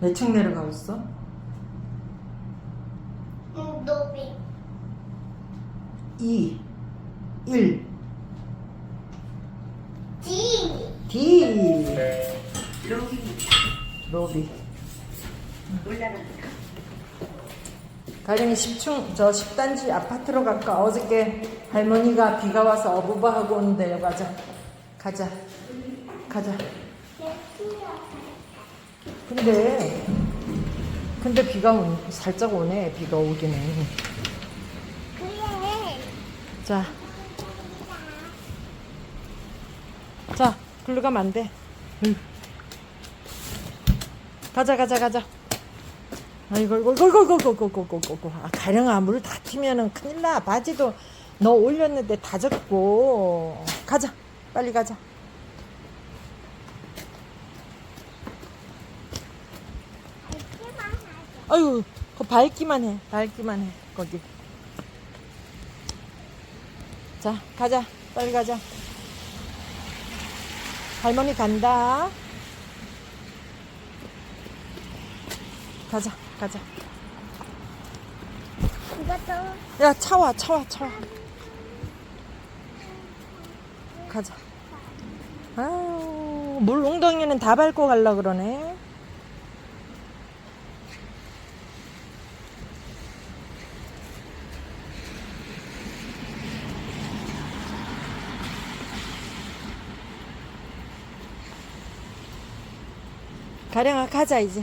몇 층 내려가고 있어? 응, 노비. 2 1 지. D 로비. 가령이 10층 저 10단지 아파트로 갈까 어저께 할머니가 비가 와서 어부바 하고 오는데 가자 가자 가자 근데 근데 비가 오, 살짝 오네 비가 오기는 그래. 자. 자, 글로 가면 안 돼. 응. 가자, 가자, 가자. 아이고, 이고 이고, 이고, 이고, 이고, 이고, 이고, 이고, 이고. 아, 가령아, 물다 튀면은 큰일 나. 바지도 너 올렸는데 다 젖고. 가자, 빨리 가자. 알기만 하자. 아유, 그 밟기만 해. 밟기만 해. 거기. 자, 가자. 빨리 가자. 할머니 간다. 가자, 가자. 야, 차와, 차와, 차와. 가자. 아유, 물 웅덩이는 다 밟고 갈라 그러네. 가령아, 가자, 이제.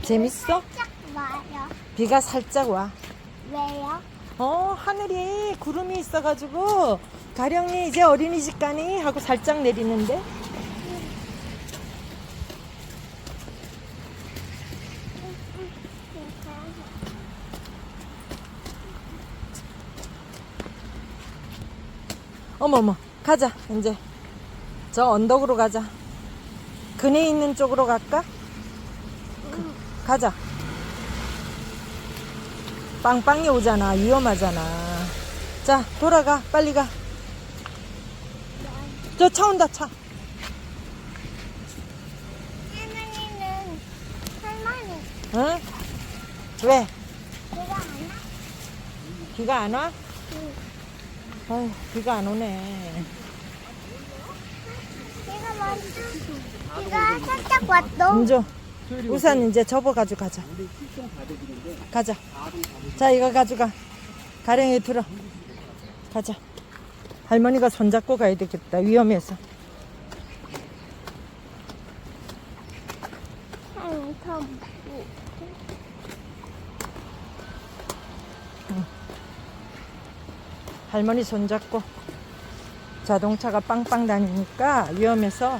재밌어? 짝 와요. 비가 살짝 와. 왜요? 어, 하늘이 구름이 있어가지고, 가령이 이제 어린이집 가니? 하고 살짝 내리는데? 어머머, 가자, 이제. 저 언덕으로 가자. 그네 있는 쪽으로 갈까? 그, 가자. 빵빵이 오잖아. 위험하잖아. 자, 돌아가. 빨리 가. 저 차 온다, 차. 할머니는 할머니 응? 왜? 그거 안 와? 비가 안 와? 응. 아휴, 비가 안 오네. 내가 먼저 내가 살짝 왔어. 은조, 우산 이제 접어가지고 가자. 가자. 자, 이거 가져가. 가령이 들어. 가자. 할머니가 손잡고 가야 되겠다. 위험해서. 할머니 손잡고 자동차가 빵빵 다니니까 위험해서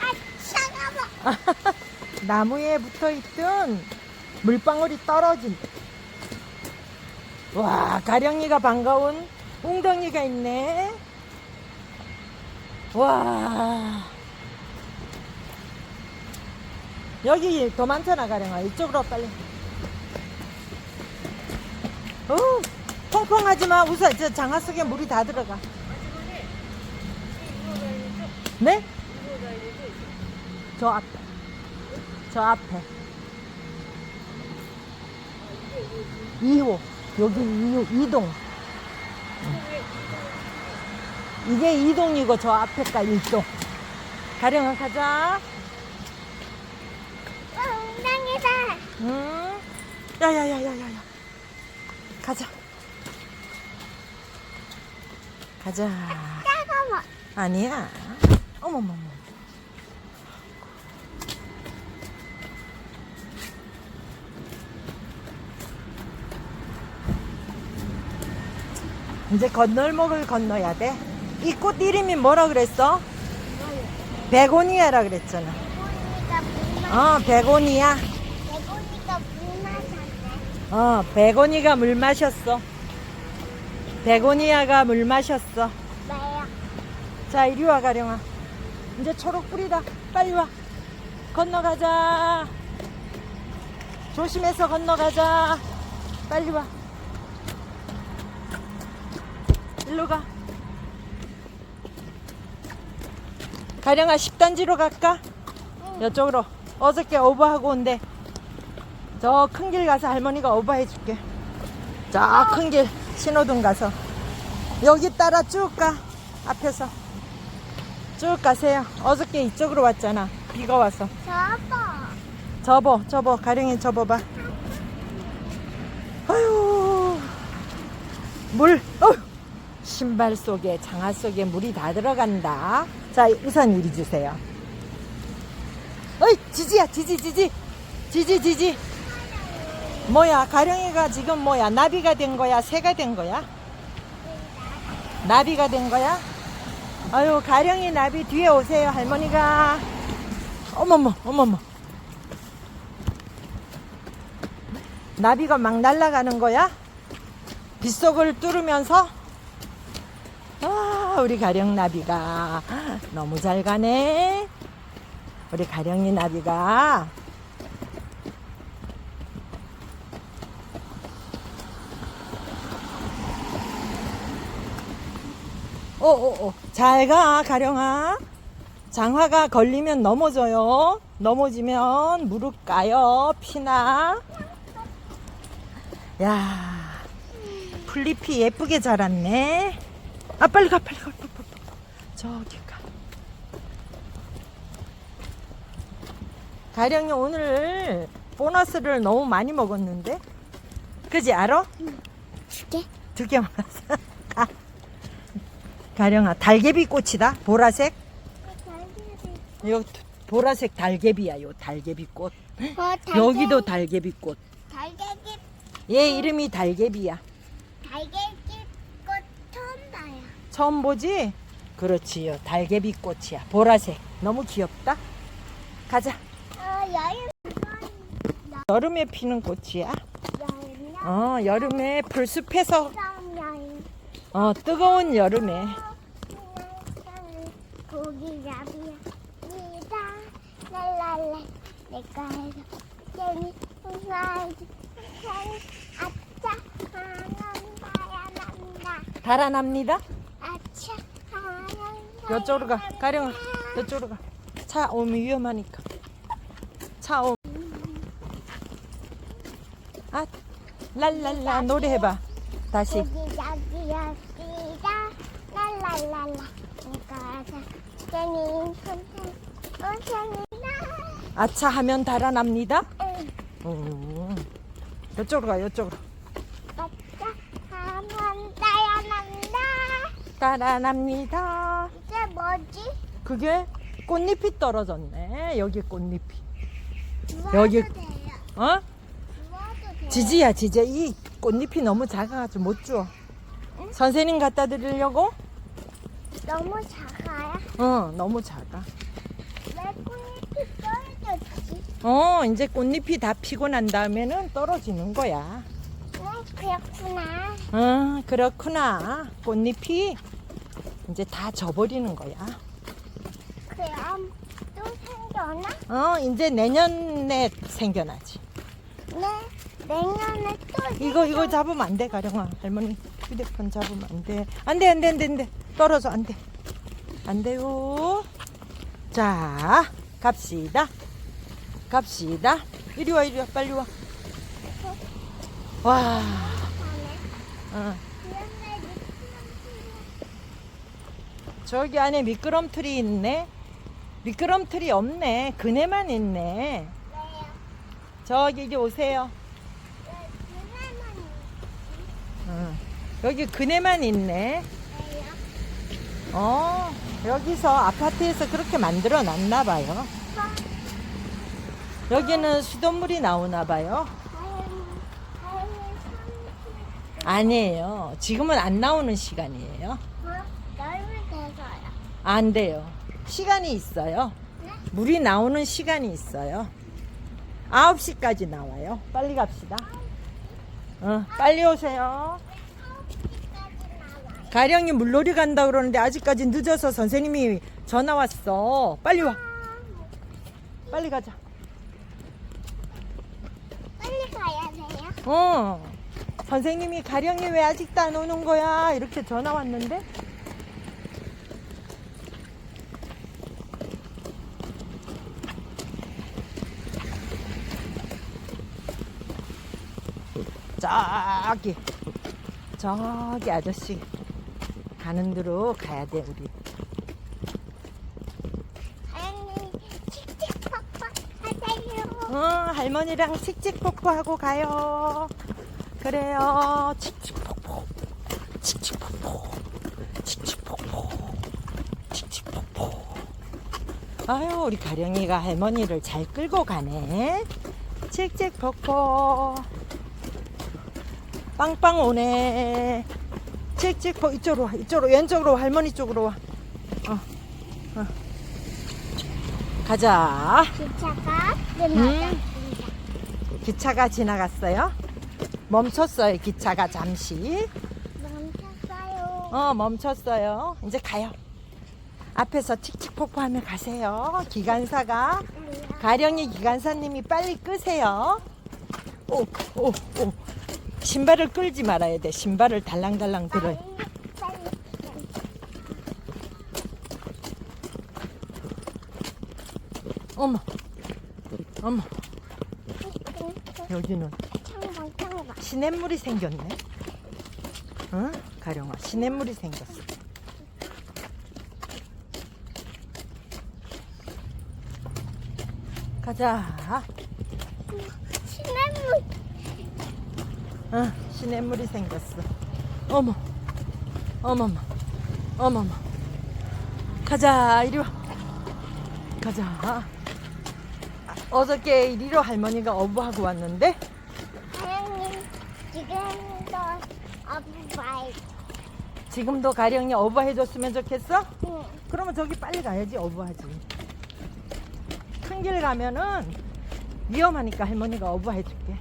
아, 차가워. 나무에 붙어 있던 물방울이 떨어진. 와, 가령이가 반가운 웅덩이가 있네. 와. 여기 더 많잖아, 가령아. 이쪽으로 빨리. 어, 퐁퐁하지 마. 우선 저 장화 속에 물이 다 들어가. 네? 저 앞에. 저 앞에. 2호. 여기 2호, 2동. 이게 2동이고 저 앞에가 1동. 가령아 가자. 엉덩이다. 응? 야 야 야 야 야 야. 가자. 가자. 차가워. 아니야. 어머머머. 이제 건널목을 건너야 돼. 이 꽃 이름이 뭐라 그랬어? 베고니아라 그랬잖아. 대고니가 물 마. 어, 베고니아. 대고니가 물 마셨네. 어, 베고니가 물 마셨어. 베고니아가 물 마셨어. 왜요? 자, 이리 와, 가령아. 이제 초록 뿌리다. 빨리 와. 건너가자. 조심해서 건너가자. 빨리 와. 일로 가. 가령아 10단지로 갈까? 이쪽으로. 어저께 오버하고 온대. 저 큰 길 가서 할머니가 오버해 줄게. 저 큰 길 신호등 가서. 여기 따라 쭉 가. 앞에서. 쭉 가세요. 어저께 이쪽으로 왔잖아. 비가 와서. 저거. 접어, 접어. 가령이 접어봐. 아유, 물, 어휴. 신발 속에, 장화 속에 물이 다 들어간다. 자, 우선 이리 주세요. 어이, 지지야, 지지, 지지. 지지, 지지. 뭐야, 가령이가 지금 뭐야, 나비가 된 거야, 새가 된 거야? 나비가 된 거야? 아유, 가령이 나비 뒤에 오세요, 할머니가. 어머머, 어머머. 나비가 막 날아가는 거야? 빗속을 뚫으면서? 아, 우리 가령 나비가. 너무 잘 가네. 우리 가령이 나비가. 오오오 잘 가 가령아. 장화가 걸리면 넘어져요. 넘어지면 무릎 까요 피나. 야 풀잎이 예쁘게 자랐네 아 빨리 가 빨리 가. 빨리, 빨리, 빨리. 저기 가. 가령이 오늘 보너스를 너무 많이 먹었는데? 그지 알아? 두 개? 두 개 먹었어. 가. 가령아 달개비 꽃이다. 보라색. 요 보라색 달개비야 요 달개비 꽃. 어, 달걀- 여기도 달개비 꽃. 달걀잎, 얘 이름이 달개비야. 꽃 봐요. 처음 보지? 그렇지요 달개비 꽃이야 보라색 너무 귀엽다 가자 어, 여름, 여름에 피는 꽃이야 여름, 어 여름에 여름, 여름. 어 뜨거운 여름에 고기 잡이야. 이다, 랄랄라. 내가 해서 괜히 웃어야지. 괜히 아차, 하는 바야 난다. 달아납니다 하는 이쪽으로 가 가령아 이쪽으로 가 차 오면 위험하니까 차 오면 아 랄랄라 노래해봐 다시 랄랄랄라. 내가. 아차 하면 달아납니다 응. 음. 이쪽으로 가 이쪽으로 아차, 하는 바야 난다. 달아납니다? 그게 꽃잎이 떨어졌네 여기 꽃잎이 여기-. 어? 지지야 지지야 이 꽃잎이 너무 작아가지고 못 주워 선생님 갖다 드리려고? 너무 작아요? 어 너무 작아 왜 꽃잎이 떨어졌지? 어 이제 꽃잎이 다 피고 난 다음에는 떨어지는 거야 네, 그렇구나. 어 그렇구나 꽃잎이 이제 다 져버리는 거야 생겨나? 어 이제 내년에 생겨나지. 네, 내년에 또 이거 이거 잡으면 안 돼 가령아. 할머니 휴대폰 잡으면 안 돼. 안 돼 안 돼 안 돼 안 돼. 떨어져 안 돼. 안 돼요. 자 갑시다. 갑시다. 이리 와 이리 와 빨리 와와. 생겨나네. 어, 저기 안에 미끄럼틀이 있네 미끄럼틀이 없네. 그네만 있네? 저기 이리 오세요. 어, 여기 그네만 있네? 어 여기서 아파트에서 그렇게 만들어 놨나 봐요. 여기는 수돗물이 나오나 봐요. 아니에요. 지금은 안 나오는 시간이에요. 돼서요. 안 돼요 시간이 있어요 네? 물이 나오는 시간이 있어요 9시까지 나와요 빨리 갑시다 어, 빨리 오세요 9시까지 나와요. 가령이 물놀이 간다 그러는데 아직까지 늦어서 선생님이 전화 왔어 빨리 와 빨리 가자 빨리 가야 돼요. 어 선생님이 가령이 왜 아직도 안 오는 거야? 이렇게 전화 왔는데. 저기, 저기 아저씨 가는 대로 가야 돼, 우리. 사장님 칙칙박박 하세요. 응, 할머니랑 칙칙폭포 하고 가요. 그래요. 칙칙폭포. 칙칙폭포. 칙칙폭포. 칙칙폭포. 아유, 우리 가령이가 할머니를 잘 끌고 가네. 칙칙폭포. 빵빵 오네. 칙칙폭 이쪽으로 와. 이쪽으로 왼쪽으로 와. 할머니 쪽으로 와. 어. 어. 가자. 기차가 음. 끝났습니다. 기차가 지나갔어요. 멈췄어요. 기차가 잠시. 멈췄어요. 어, 멈췄어요. 이제 가요. 앞에서 칙칙폭포하며 가세요. 기관사가 가령이 기관사님이 빨리 끄세요. 오, 오, 오. 신발을 끌지 말아야 돼. 신발을 달랑달랑. 빨리 어머, 어머. 여기는. 시냇물이 생겼네. 응? 가령아, 시냇물이 생겼어. 가자. 시냇물 응, 시냇물이 생겼어. 어머, 어머머, 어머머. 가자, 이리 와. 가자. 아, 어저께 이리로 할머니가 어부하고 왔는데, 사장님 지금도 아부바이. 지금도 가령이 어부해줬으면 좋겠어? 응. 그러면 저기 빨리 가야지 어부하지. 큰 길 가면은 위험하니까 할머니가 어부해줄게.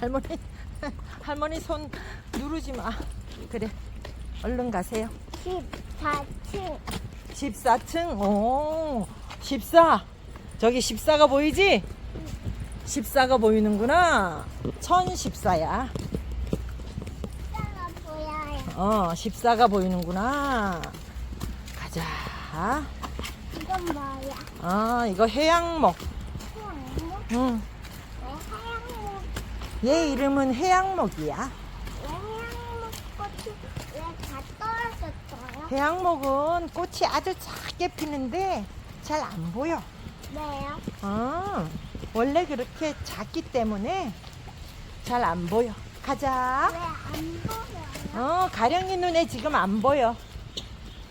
할머니, 할머니 손 누르지 마. 그래, 얼른 가세요. 14층 14층? 오, 14. 저기 14가 보이지? 14가 보이는구나. 1014야. 숫자가 보여요. 어, 14가 보이는구나. 가자. 이건 뭐야? 아, 이거 해양목. 해양목? 응. 얘 이름은 해양목이야. 왜다 떨어졌어요? 해양목은 꽃이 아주 작게 피는데 잘 안 보여. 왜요? 어, 원래 그렇게 작기 때문에 잘 안 보여. 가자. 왜 안 보여요? 어, 가령이 눈에 지금 안 보여.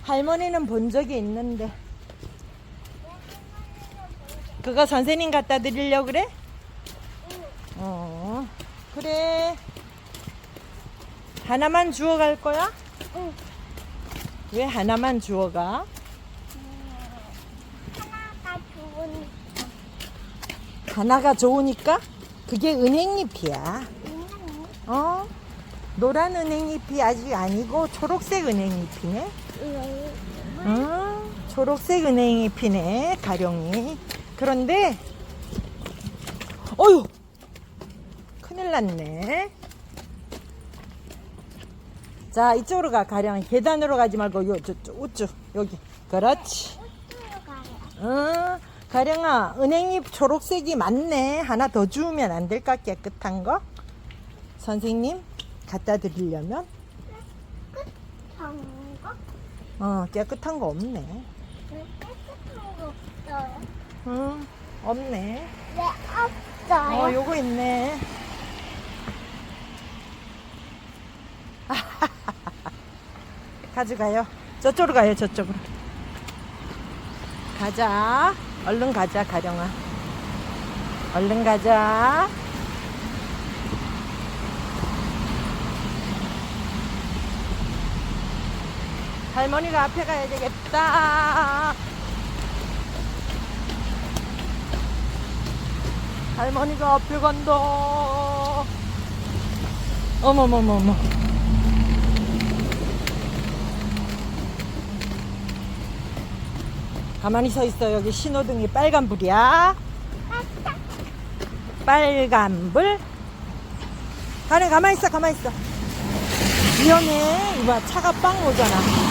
할머니는 본 적이 있는데. 그거 선생님 갖다 드리려고 그래? 어, 그래. 하나만 주워 갈 거야? 응. 왜 하나만 주워 가? 하나가 좋은 하나가 좋으니까? 그게 은행잎이야. 인형 어? 노란 은행잎이 아직 아니고 초록색 은행잎이네. 왜? 음, 초록색 은행잎이네, 가령이. 그런데, 어휴! 큰일 났네. 자, 이쪽으로 가, 가령. 계단으로 가지 말고, 요, 저, 저, 우측, 여기. 그렇지. 응, 가령아, 은행잎 초록색이 많네. 하나 더 주우면 안 될까? 깨끗한 거? 선생님, 갖다 드리려면? 정거? 어, 깨끗한 거 없네. 왜 깨끗한 거 없어요? 응, 없네. 왜 없어요? 어, 요거 있네. 가져가요. 저쪽으로 가요, 저쪽으로. 가자. 얼른 가자, 가령아. 얼른 가자. 할머니가 앞에 가야 되겠다. 할머니가 앞에 간다. 어머머머머. 가만히 서 있어. 여기 신호등이 빨간불이야. 빨간불. 가네 가만히 있어. 가만히 있어. 위험해. 이봐 차가 빵 오잖아.